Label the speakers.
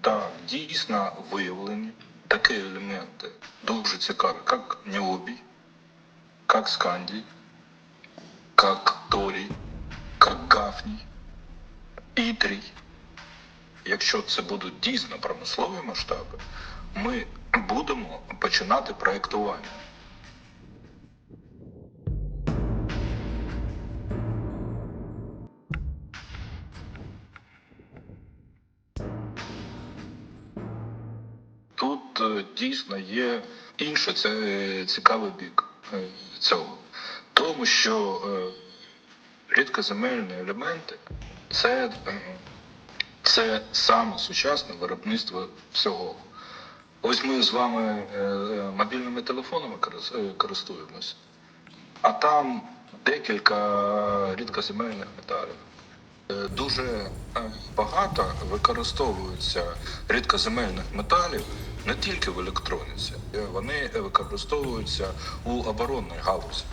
Speaker 1: Так, дійсно виявлені такі елементи дуже цікаві, як Ніобій, як скандій, як торій, як гафній, ітрій. Якщо це будуть дійсно промислові масштаби, ми будемо починати проєктування. Е, дійсно є інший це е, цікавий бік е, цього. Тому що рідкоземельні елементи це, це саме сучасне виробництво всього. Ось ми з вами мобільними телефонами корис- користуємося, а там декілька рідкоземельних металів. Е, Дуже е, багато використовуються рідкоземельних металів не тільки в електроніці, Е, вони використовуються у оборонній галузі.